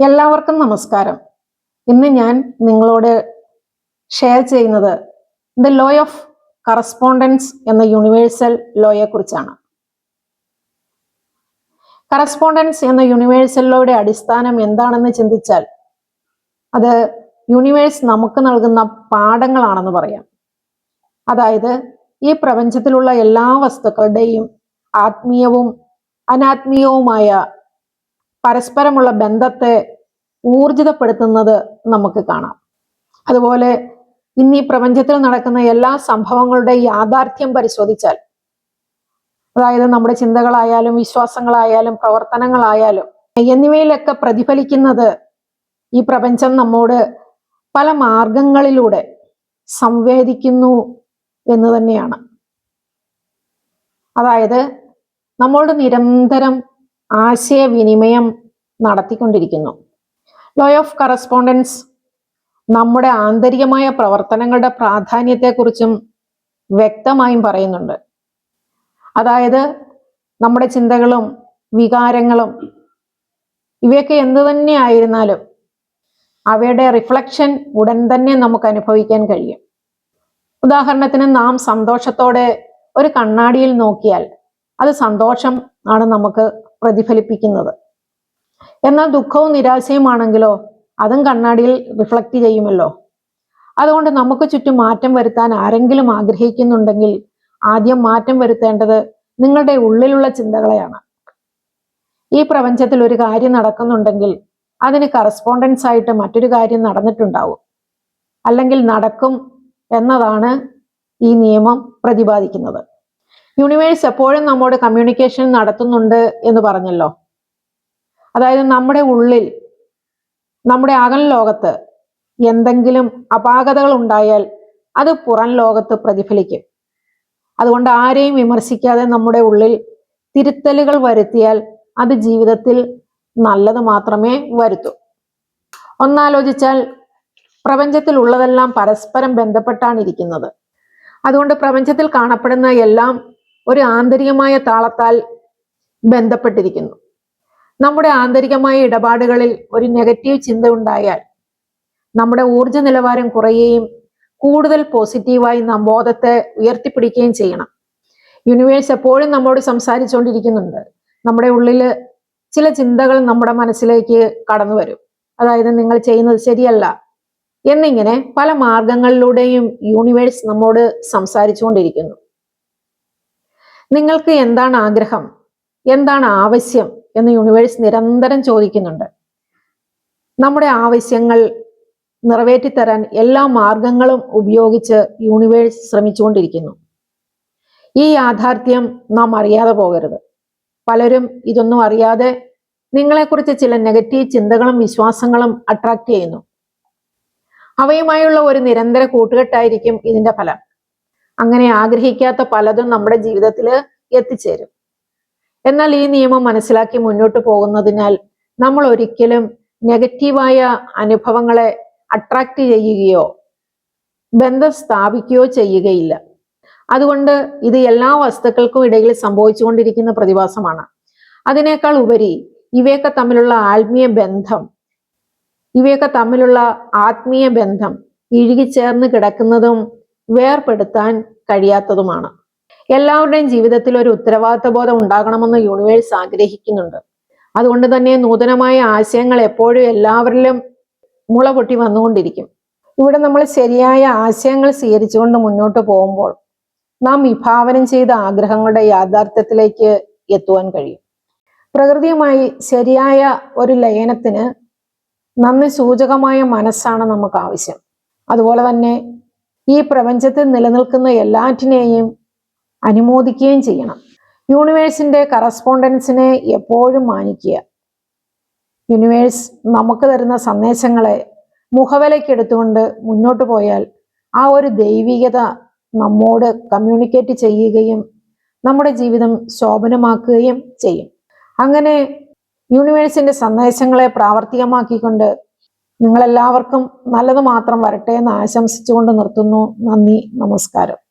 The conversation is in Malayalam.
എല്ലാവർക്കും നമസ്കാരം. ഇന്ന് ഞാൻ നിങ്ങളോട് ഷെയർ ചെയ്യുന്നത് ദ ലോ ഓഫ് കറസ്പോണ്ടൻസ് എന്ന യൂണിവേഴ്സൽ ലോയെ കുറിച്ചാണ്. കറസ്പോണ്ടൻസ് എന്ന യൂണിവേഴ്സൽ ലോയുടെ അടിസ്ഥാനം എന്താണെന്ന് ചിന്തിച്ചാൽ അത് യൂണിവേഴ്സ് നമുക്ക് നൽകുന്ന പാഠങ്ങളാണെന്ന് പറയാം. അതായത് ഈ പ്രപഞ്ചത്തിലുള്ള എല്ലാ വസ്തുക്കളുടെയും ആത്മീയവും അനാത്മീയവുമായ പരസ്പരമുള്ള ബന്ധത്തെ ഊർജിതപ്പെടുത്തുന്നത് നമുക്ക് കാണാം. അതുപോലെ ഇന്ന് പ്രപഞ്ചത്തിൽ നടക്കുന്ന എല്ലാ സംഭവങ്ങളുടെ യാഥാർത്ഥ്യം പരിശോധിച്ചാൽ അതായത് നമ്മുടെ ചിന്തകളായാലും വിശ്വാസങ്ങളായാലും പ്രവർത്തനങ്ങളായാലും എന്നിവയിലൊക്കെ പ്രതിഫലിക്കുന്നത് ഈ പ്രപഞ്ചം നമ്മോട് പല മാർഗങ്ങളിലൂടെ സംവേദിക്കുന്നു എന്ന് തന്നെയാണ്. അതായത് നമ്മോട് നിരന്തരം ആശയവിനിമയം നടത്തിക്കൊണ്ടിരിക്കുന്നു. ലോ ഓഫ് കറസ്പോണ്ടൻസ് നമ്മുടെ ആന്തരികമായ പ്രവർത്തനങ്ങളുടെ പ്രാധാന്യത്തെക്കുറിച്ചും വ്യക്തമായും പറയുന്നുണ്ട്. അതായത് നമ്മുടെ ചിന്തകളും വികാരങ്ങളും ഇവയൊക്കെ എന്തു തന്നെ ആയിരുന്നാലും അവയുടെ റിഫ്ലക്ഷൻ ഉടൻ തന്നെ നമുക്ക് അനുഭവിക്കാൻ കഴിയും. ഉദാഹരണത്തിന് നാം സന്തോഷത്തോടെ ഒരു കണ്ണാടിയിൽ നോക്കിയാൽ അത് സന്തോഷം ആണ് നമുക്ക് പ്രതിഫലിപ്പിക്കുന്നത്. എന്നാൽ ദുഃഖവും നിരാശയുമാണെങ്കിലോ അതും കണ്ണാടിയിൽ റിഫ്ലക്റ്റ് ചെയ്യുമല്ലോ. അതുകൊണ്ട് നമുക്ക് ചുറ്റും മാറ്റം വരുത്താൻ ആരെങ്കിലും ആഗ്രഹിക്കുന്നുണ്ടെങ്കിൽ ആദ്യം മാറ്റം വരുത്തേണ്ടത് നിങ്ങളുടെ ഉള്ളിലുള്ള ചിന്തകളെയാണ്. ഈ പ്രപഞ്ചത്തിൽ ഒരു കാര്യം നടക്കുന്നുണ്ടെങ്കിൽ അതിന് കറസ്പോണ്ടൻസ് ആയിട്ട് മറ്റൊരു കാര്യം നടന്നിട്ടുണ്ടാവും. അല്ലെങ്കിൽ നടക്കും എന്നതാണ് ഈ നിയമം പ്രതിപാദിക്കുന്നത്. യൂണിവേഴ്സ് എപ്പോഴും നമ്മോട് കമ്മ്യൂണിക്കേഷൻ നടത്തുന്നുണ്ട് എന്ന് പറഞ്ഞല്ലോ. അതായത് നമ്മുടെ ഉള്ളിൽ നമ്മുടെ അകൽ ലോകത്ത് എന്തെങ്കിലും അപാകതകൾ ഉണ്ടായാൽ അത് പുറം ലോകത്ത് പ്രതിഫലിക്കും. അതുകൊണ്ട് ആരെയും വിമർശിക്കാതെ നമ്മുടെ ഉള്ളിൽ തിരുത്തലുകൾ വരുത്തിയാൽ അത് ജീവിതത്തിൽ നല്ലത് മാത്രമേ വരുത്തൂ. ഒന്നാലോചിച്ചാൽ പ്രപഞ്ചത്തിൽ ഉള്ളതെല്ലാം പരസ്പരം ബന്ധപ്പെട്ടാണ് ഇരിക്കുന്നത്. അതുകൊണ്ട് പ്രപഞ്ചത്തിൽ കാണപ്പെടുന്ന എല്ലാം ഒരു ആന്തരികമായ താളത്താൽ ബന്ധപ്പെട്ടിരിക്കുന്നു. നമ്മുടെ ആന്തരികമായ ഇടപാടുകളിൽ ഒരു നെഗറ്റീവ് ചിന്ത ഉണ്ടായാൽ നമ്മുടെ ഊർജ നിലവാരം കുറയുകയും കൂടുതൽ പോസിറ്റീവായി നാം ബോധത്തെ ഉയർത്തിപ്പിടിക്കുകയും ചെയ്യണം. യൂണിവേഴ്സ് എപ്പോഴും നമ്മോട് സംസാരിച്ചുകൊണ്ടിരിക്കുന്നുണ്ട്. നമ്മുടെ ഉള്ളിൽ ചില ചിന്തകൾ നമ്മുടെ മനസ്സിലേക്ക് കടന്നു വരും. അതായത് നിങ്ങൾ ചെയ്യുന്നത് ശരിയല്ല എന്നിങ്ങനെ പല മാർഗങ്ങളിലൂടെയും യൂണിവേഴ്സ് നമ്മോട് സംസാരിച്ചുകൊണ്ടിരിക്കുന്നു. നിങ്ങൾക്ക് എന്താണ് ആഗ്രഹം? എന്താണ് ആവശ്യം? എന്ന് യൂണിവേഴ്സ് നിരന്തരം ചോദിക്കുന്നുണ്ട്. നമ്മുടെ ആവശ്യങ്ങൾ നിറവേറ്റിത്തരാൻ എല്ലാ മാർഗങ്ങളും ഉപയോഗിച്ച് യൂണിവേഴ്സ് ശ്രമിച്ചുകൊണ്ടിരിക്കുന്നു. ഈ യാഥാർത്ഥ്യം നാം അറിയാതെ പോകരുത്. പലരും ഇതൊന്നും അറിയാതെ നിങ്ങളെക്കുറിച്ച് ചില നെഗറ്റീവ് ചിന്തകളും വിശ്വാസങ്ങളും അട്രാക്ട് ചെയ്യുന്നു. അവയുമായുള്ള ഒരു നിരന്തര കൂട്ടുകെട്ടായിരിക്കും ഇതിന്റെ ഫലം. അങ്ങനെ ആഗ്രഹിക്കാത്ത പലതും നമ്മുടെ ജീവിതത്തിൽ എത്തിച്ചേരും. എന്നാൽ ഈ നിയമം മനസ്സിലാക്കി മുന്നോട്ട് പോകുന്നതിനാൽ നമ്മൾ ഒരിക്കലും നെഗറ്റീവായ അനുഭവങ്ങളെ അട്രാക്ട് ചെയ്യുകയോ ബന്ധം സ്ഥാപിക്കുകയോ ചെയ്യുകയില്ല. അതുകൊണ്ട് ഇത് എല്ലാ വസ്തുക്കൾക്കും ഇടയിൽ സംഭവിച്ചുകൊണ്ടിരിക്കുന്ന പ്രതിഭാസമാണ്. അതിനേക്കാൾ ഉപരി ഇവയൊക്കെ തമ്മിലുള്ള ആത്മീയ ബന്ധം ഇവയൊക്കെ തമ്മിലുള്ള ആത്മീയ ബന്ധം ഇഴുകിച്ചേർന്ന് കിടക്കുന്നതും വേർപെടുത്താൻ കഴിയാത്തതുമാണ്. എല്ലാവരുടെയും ജീവിതത്തിൽ ഒരു ഉത്തരവാദിത്ത ബോധം ഉണ്ടാകണമെന്ന് യൂണിവേഴ്സ് ആഗ്രഹിക്കുന്നുണ്ട്. അതുകൊണ്ട് തന്നെ നൂതനമായ ആശയങ്ങൾ എപ്പോഴും എല്ലാവരിലും മുള പൊട്ടി വന്നുകൊണ്ടിരിക്കും. ഇവിടെ നമ്മൾ ശരിയായ ആശയങ്ങൾ സ്വീകരിച്ചുകൊണ്ട് മുന്നോട്ട് പോകുമ്പോൾ നാം വിഭാവനം ചെയ്ത ആഗ്രഹങ്ങളുടെ യാഥാർത്ഥ്യത്തിലേക്ക് എത്തുവാൻ കഴിയും. പ്രകൃതിയുമായി ശരിയായ ഒരു ലയനത്തിന് നന്ദി സൂചകമായ മനസ്സാണ് നമുക്ക് ആവശ്യം. അതുപോലെ തന്നെ ഈ പ്രപഞ്ചത്തിൽ നിലനിൽക്കുന്ന എല്ലാറ്റിനെയും അനുമോദിക്കുകയും ചെയ്യണം. യൂണിവേഴ്സിന്റെ കറസ്പോണ്ടൻസിനെ എപ്പോഴും മാനിക്കുക. യൂണിവേഴ്സ് നമുക്ക് തരുന്ന സന്ദേശങ്ങളെ മുഖവിലയ്ക്കെടുത്തുകൊണ്ട് മുന്നോട്ട് പോയാൽ ആ ഒരു ദൈവികത നമ്മോട് കമ്മ്യൂണിക്കേറ്റ് ചെയ്യുകയും നമ്മുടെ ജീവിതം ശോഭനമാക്കുകയും ചെയ്യും. അങ്ങനെ യൂണിവേഴ്സിന്റെ സന്ദേശങ്ങളെ പ്രാവർത്തികമാക്കിക്കൊണ്ട് നിങ്ങളെല്ലാവർക്കും നല്ലത് മാത്രം വരട്ടെ എന്ന് ആശംസിച്ചുകൊണ്ട് നിർത്തുന്നു. നന്ദി നമസ്കാരം.